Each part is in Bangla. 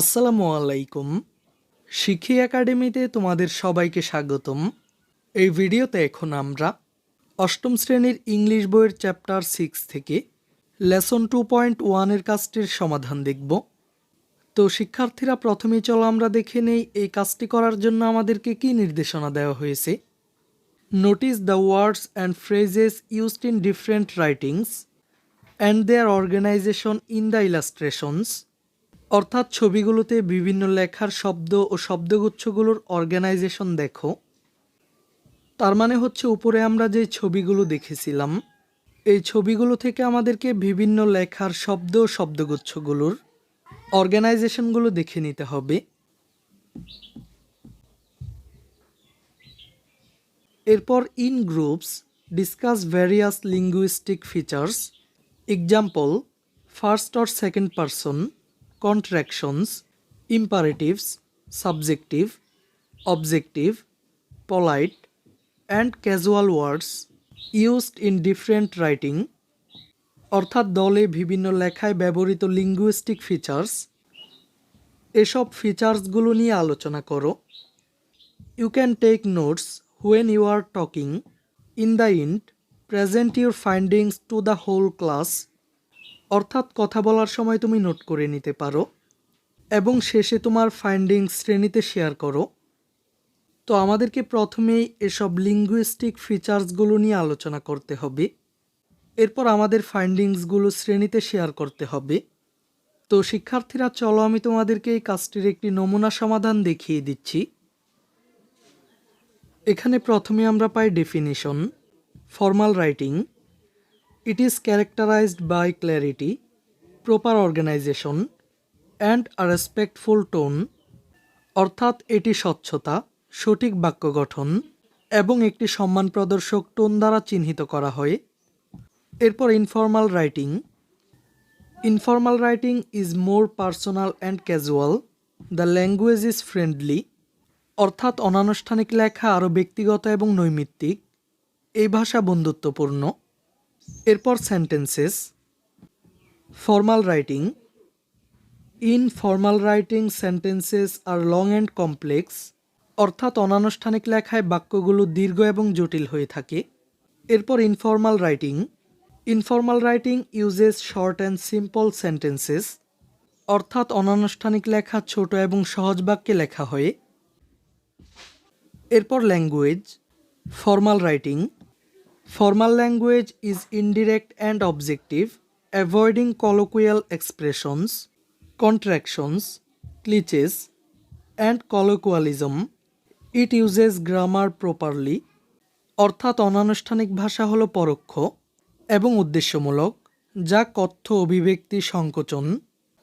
আসসালামু আলাইকুম। শিখি একাডেমিতে তোমাদের সবাইকে স্বাগতম। এই ভিডিওতে এখন আমরা অষ্টম শ্রেণির ইংলিশ বইয়ের চ্যাপ্টার সিক্স থেকে লেসন টু পয়েন্ট ওয়ানের কাজটির সমাধান দেখব। তো শিক্ষার্থীরা প্রথমেই চলো আমরা দেখে নেই এই কাজটি করার জন্য আমাদেরকে কী নির্দেশনা দেওয়া হয়েছে। Notice the words and phrases used in different writings and their organization in the illustrations অর্থাৎ ছবিগুলোতে বিভিন্ন লেখার শব্দ ও শব্দগুচ্ছগুলোর অর্গানাইজেশন দেখো। তার মানে হচ্ছে উপরে আমরা যে ছবিগুলো দেখেছিলাম, এই ছবিগুলো থেকে আমাদেরকে বিভিন্ন লেখার শব্দ ও শব্দগুচ্ছগুলোর অর্গানাইজেশনগুলো দেখে নিতে হবে। এরপর in groups discuss various linguistic features example first or second person contractions, imperatives, subjective, objective, polite, and casual words used in different writing অর্থাৎ দলে বিভিন্ন লেখায় ব্যবহৃত লিঙ্গুইস্টিক ফিচার্স এসব ফিচার্সগুলো নিয়ে আলোচনা করো। You can take notes when you are talking in the end present your findings to the whole class অর্থাৎ কথা বলার সময় তুমি নোট করে নিতে পারো এবং শেষে তোমার ফাইন্ডিংস শ্রেণীতে শেয়ার করো। তো আমাদেরকে প্রথমেই এসব লিঙ্গুইস্টিক ফিচার্সগুলো নিয়ে আলোচনা করতে হবে। এরপর আমাদের ফাইন্ডিংসগুলো শ্রেণীতে শেয়ার করতে হবে। তো শিক্ষার্থীরা, চলো আমি তোমাদেরকে এই কাজটির একটি নমুনা সমাধান দেখিয়ে দিচ্ছি। এখানে প্রথমে আমরা পাই definition formal writing It is characterized by clarity, proper organization, and a respectful tone. অর্থাৎ এটি স্বচ্ছতা সঠিক বাক্য গঠন এবং একটি সম্মান প্রদর্শক টোন দ্বারা চিহ্নিত করা হয়। এরপর informal writing informal writing is more personal and casual the language is friendly অর্থাৎ অনানুষ্ঠানিক লেখা আরও ব্যক্তিগত এবং নৈমিত্তিক। এই ভাষা বন্ধুত্বপূর্ণ। এরপর sentences formal writing in formal writing sentences are long and complex অর্থাৎ অনানুষ্ঠানিক লেখায় বাক্যগুলো দীর্ঘ এবং জটিল হয়ে থাকে। এরপর informal writing informal writing uses short and simple sentences অর্থাৎ অনানুষ্ঠানিক লেখা ছোট এবং সহজ বাক্যে লেখা হয়। এরপর language formal writing Formal language is indirect and objective, avoiding colloquial expressions, contractions, cliches, and colloquialism. It uses grammar properly. অর্থাৎ অনানুষ্ঠানিক ভাষা হলো পরোক্ষ এবং উদ্দেশ্যমূলক যা কথ্য অভিব্যক্তি সংকোচন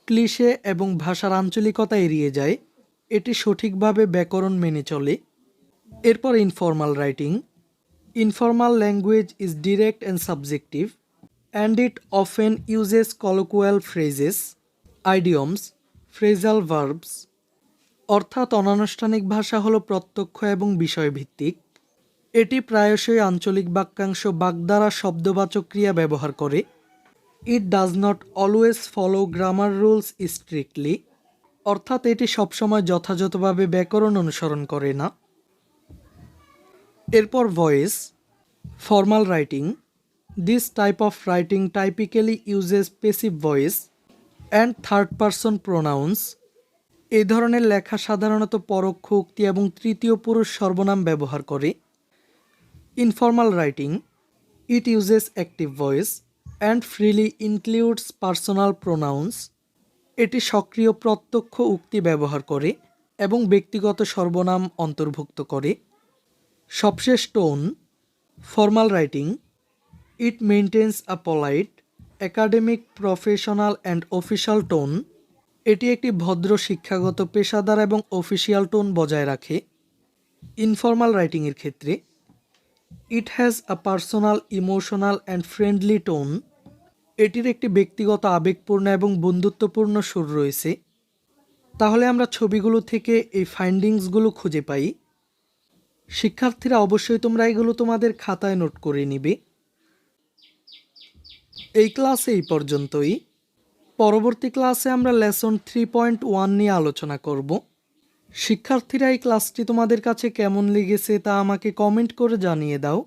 ক্লিশে এবং ভাষার আঞ্চলিকতা এড়িয়ে যায় এটি সঠিকভাবে ব্যাকরণ মেনে চলে এরপর informal writing Informal language is direct and subjective, and it often uses colloquial phrases, idioms, phrasal verbs. অর্থাৎ অনানুষ্ঠানিক ভাষা হলো প্রত্যক্ষ এবং বিষয়ভিত্তিক এটি প্রায়শই আঞ্চলিক বাক্যাংশ বাগদারা শব্দবাচক ক্রিয়া ব্যবহার করে it does not always follow grammar rules strictly অর্থাৎ এটি সবসময় যথাযথভাবে ব্যাকরণ অনুসরণ করে না এরপর voice formal writing this type of writing typically uses passive voice and third person pronouns এই ধরনের লেখা সাধারণত পরোক্ষ উক্তি এবং তৃতীয় পুরুষ সর্বনাম ব্যবহার করে। Informal writing it uses active voice and freely includes personal pronouns এটি সক্রিয় প্রত্যক্ষ উক্তি ব্যবহার করে এবং ব্যক্তিগত সর্বনাম অন্তর্ভুক্ত করে। সবশেষ tone formal writing it maintains a polite academic professional and official tone এটি একটি ভদ্র, শিক্ষাগত, পেশাদার এবং অফিসিয়াল টোন বজায় রাখে। ইনফর্মাল রাইটিংয়ের ক্ষেত্রে it has a personal emotional and friendly tone এটির একটি ব্যক্তিগত, আবেগপূর্ণ এবং বন্ধুত্বপূর্ণ সুর রয়েছে। তাহলে আমরা ছবিগুলো থেকে এই ফাইন্ডিংসগুলো খুঁজে পাই। শিক্ষার্থীরা অবশ্যই তোমরা এগুলো তোমাদের খাতায় নোট করে নিবে। এই ক্লাসে এই পর্যন্তই। পরবর্তী ক্লাসে আমরা লেসন থ্রি পয়েন্ট ওয়ান নিয়ে আলোচনা করব। শিক্ষার্থীরা এই ক্লাসটি তোমাদের কাছে কেমন লেগেছে তা আমাকে কমেন্ট করে জানিয়ে দাও।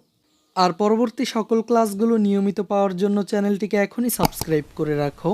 আর পরবর্তী সকল ক্লাসগুলো নিয়মিত পাওয়ার জন্য চ্যানেলটিকে এখনই সাবস্ক্রাইব করে রাখো।